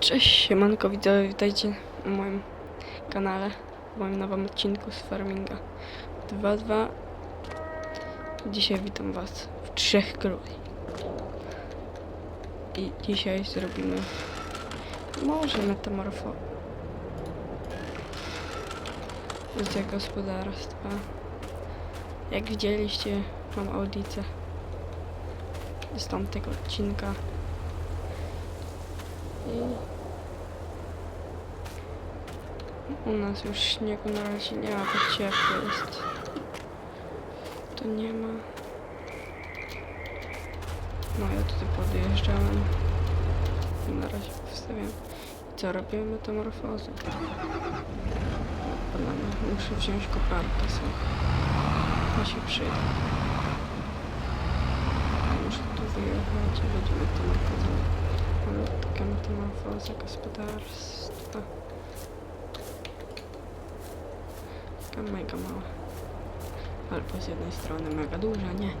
Cześć, siemanko widzowie, witajcie na moim kanale, w moim nowym odcinku z Farminga 2.2 Dzisiaj witam was w Trzech Króli. I dzisiaj zrobimy może metamorfo z gospodarstwa. Jak widzieliście, mam audicę z tamtego odcinka u nas już śniegu na razie nie ma, to ciepło jest. To nie ma. No ja tutaj podjeżdżałem. Na razie wstawiam. I co, robimy metamorfozę. Banana. Muszę wziąć koparkę sobie. To się. Muszę tu wyjechać i będziemy metamorfozować. Taka metamorfoza gospodarstwa. Taka mega mała. Albo z jednej strony mega duża, nie,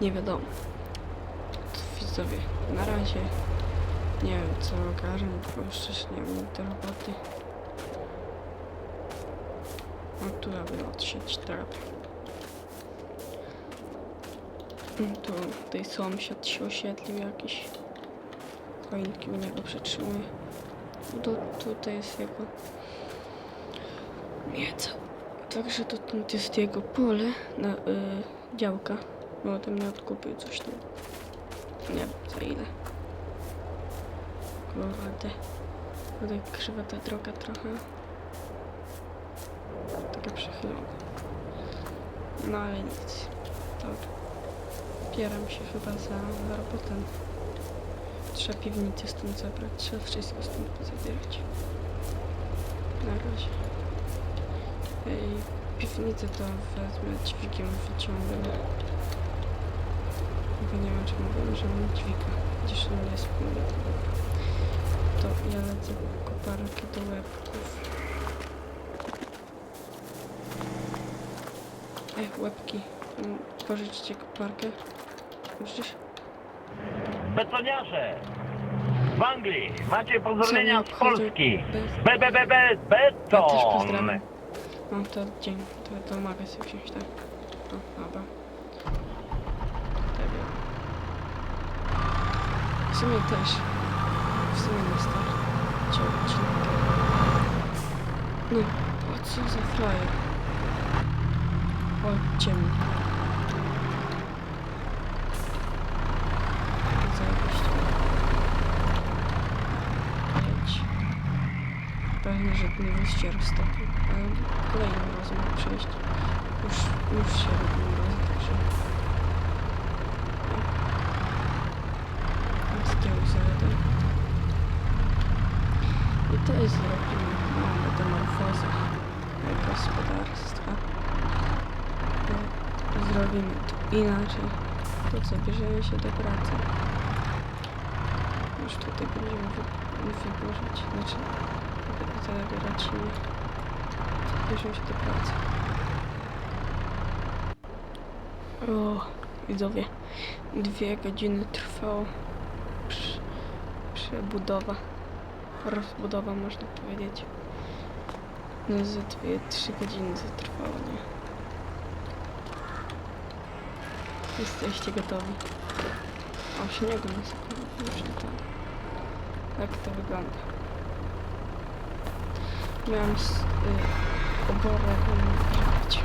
nie wiadomo. To widzowie, na razie nie wiem co okaże, bo jeszcze nie wiem roboty. No tu aby odsieć trapy. Tu tutaj sąsiad się osiedlił jakiś choinki u niego przetrzymuje. Tu, tutaj jest jego mieca. Także to tu jest jego pole na y, działka. Bo tam nie odkupił coś tam. Nie wiem za ile. Kurde. Tutaj krzywa ta droga trochę. Taka przechylona. No ale nic. To bieram się chyba za, za robotę. Trzeba piwnicę stąd zabrać, trzeba wszystko stąd pozabierać. Na razie. Ej, piwnicę to wezmę dźwigiem wyciągnę. Bo nie wiem, czy mówiłem, że mam dźwiga. Gdzieś on jest mówię. To ja lecę koparki do łebków. Ej, łebki. Mm, Pożyczcie koparkę. Możesz? Betoniarze! W Anglii macie pozdrowienia z Polski. be, Ja też beton! pozdrawiam. Mam to dzień, to, mogę sobie wziąć, tak? O, dobra. Tutaj wiem. W sumie też. W sumie nie starczy odcinek. No, o co za frajer? O, ciemno. Pewnie, że nie wyjście roztopił, ale kolejnym razem ma przejść. Już, już się robi mrozy, także... Z tyłu zajadę. I to jest zrobimy małą metamorfozę gospodarstwa. No, Zrobimy to inaczej. To co, bierzemy się do pracy. Już tutaj będziemy wy, wyburzać, znaczy zabierać siły. Bierzemy się do pracy. O, widzowie, dwie godziny trwało prze, przebudowa, rozbudowa można powiedzieć. No za dwie, trzy godziny zatrwało, nie? Jesteście gotowi? O, śniegu nas. Tak to wygląda. Miałem s- y, oborę używać.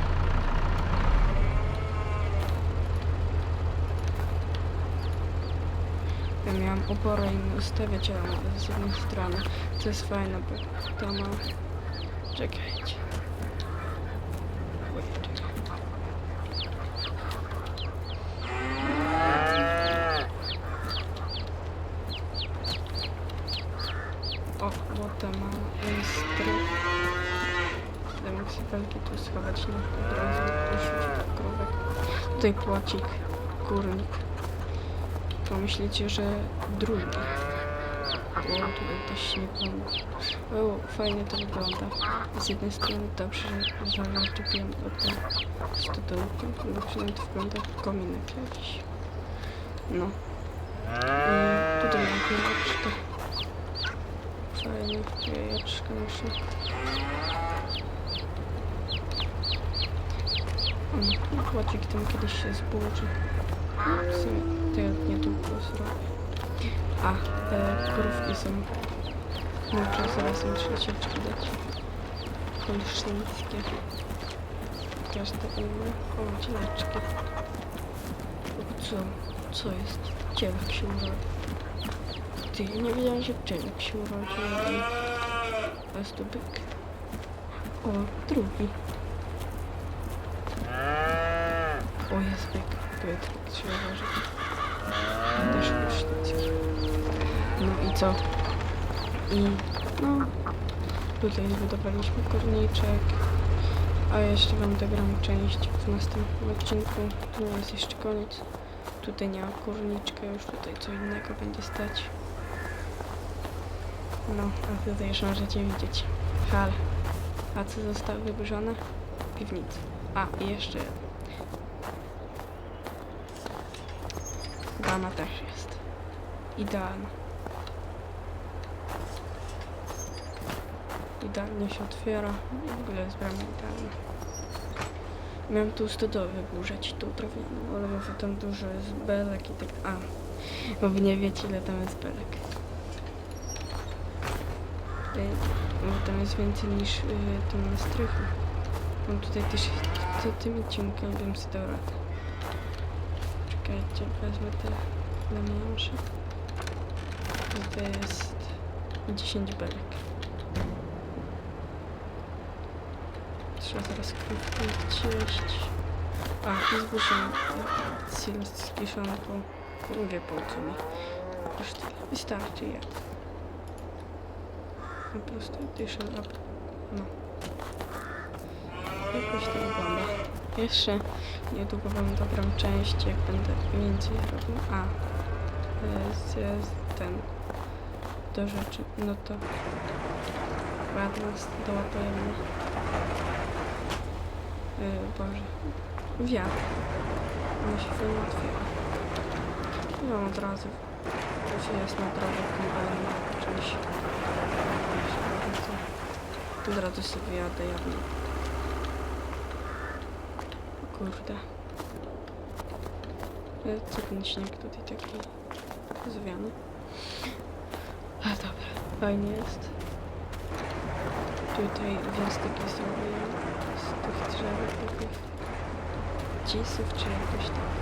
Ja miałam oborę i ustawiać z jednej strony. To jest fajne, bo to ma... Czekajcie. Sypelki tu schować na razu poszło krówek. Tutaj płacik, kurnik. Pomyślicie, że drugi. O, tutaj też śniegą. O, fajnie to wygląda. Z jednej strony dobrze, że zaczepiłem do tej stodołkę, bo przynajmniej to wygląda jak kominek jakiś. No. I tutaj mam pierwsze fajnie, jajeczka muszę. No, płacik tam kiedyś się zburzy. W sumie ja niedługo zrobię. A, te krówki są. Muszę zaraz im trzecieczki dać. Holsztyńskie. Każde inne. O, cieleczki. O, co? Co jest? Cielek się urodził. Ty, nie wiedziałem, że cielek się urodził. A jest to byk. O, drugi. O, byk. Byk, trzeba uważać. Też holsztyński. No i co? I no, tutaj zbudowaliśmy korniczek. A jeszcze wam dogram część w następnym odcinku. To nie jest jeszcze koniec. Tutaj nie ma kurniczka, już tutaj co innego będzie stać. No, a tutaj już możecie widzieć. Hal. A co zostało wyburzone? Piwnica. A, i jeszcze Dama też jest. Idealna. Idealnie się otwiera. W ogóle jest brama idealna. Miałem tu stodołę wyburzać, tą drewnianą, ale tam dużo jest belek i tak... A, bo wy nie wiecie ile tam jest belek. Bo tam jest więcej niż yy, na strychu. Mam tutaj też to tymi ciunkami bym sobie dał radę. Czekajcie, wezmę te. I to jest 10 belek. Trzeba zaraz krówkę zjeść. A, i zburzę sil z kiszonką. Wie po co mi. Już tyle. Wystarczy jedno. Po prostu dyszę up. No. Jakoś to wygląda. Jeszcze niedługo wam dogram część, jak będę więcej robił. A, z, z ten do rzeczy. No to ładnie dołapujemy. Yy, Boże. Wiatr. Ona się fajnie otwiera. No od razu. To jest na drogę kombajnu czymś. Od razu sobie jadę jadnie. Kurde. E, Co ten śnieg tutaj taki zwiany? A dobra, fajnie jest. Tutaj gwiazdki są z tych drzewek takich cisów czy jakoś tak.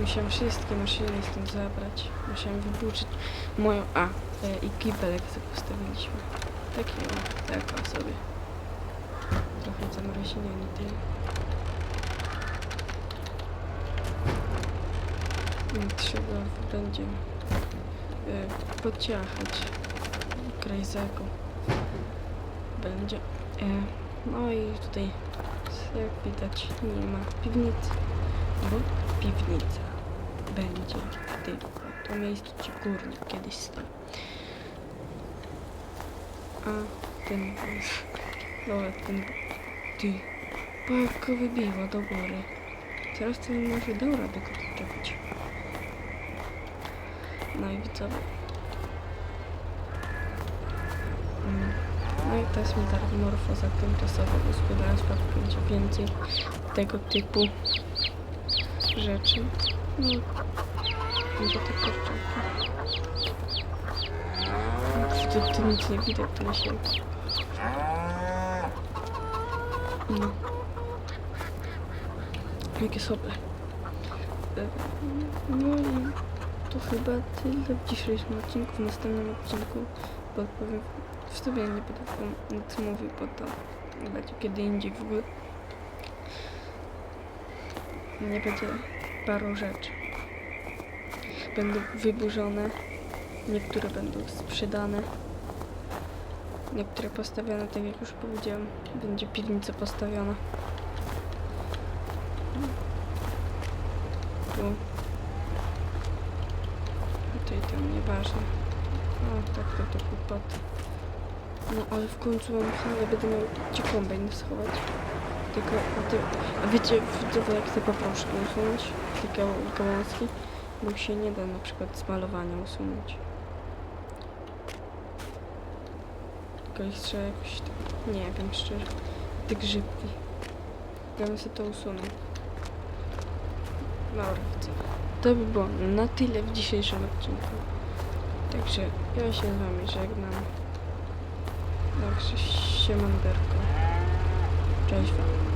Musiałam wszystkie maszyny stąd zabrać. Musiałam wybuczyć moją... A, e, i kibelek sobie postawiliśmy. Taki tak o sobie. Zamroźnieni tym. I Trzeba będzie e, pociachać krajzaku. Będzie. E, no i tutaj jak widać nie ma piwnicy, bo piwnica będzie tylko to miejscu, gdzie górnik kiedyś stał. A ten Dobra, ten ty jak go wybiło do góry. Teraz to może dał radę go doczepić. No i widzowie. Mm. No i to jest metamorfoza tymczasowa gospodarstwa, będzie więcej tego typu rzeczy. No, będzie to kurczaka. Tu, tu nic nie widać, tyle się... No. Jakie sople. E, No i to chyba tyle w dzisiejszym odcinku. W następnym odcinku podpowiem w sobie nie będę nic mówił, bo to będzie kiedy indziej w ogóle. Nie będzie paru rzeczy. Będą wyburzone, niektóre będą sprzedane, niektóre postawione, tak jak już powiedziałem, będzie piwnica postawiona. Tu. Tutaj tam nieważne. O, tak to to kłopot. No ale w końcu mam halę, będę miał gdzie kombajn schować. Tylko, ty, a wiecie, widzowie, jak te paproszki usunąć? Te gał- gałązki? Bo się nie da na przykład z malowania usunąć. Tylko ich trzeba jakoś tak, nie wiem szczerze, te grzybki. Ja bym sobie to usunął. Dobra, co? To by było na tyle w dzisiejszym odcinku. Także ja się z wami żegnam. Także siemanderko. Cześć wam.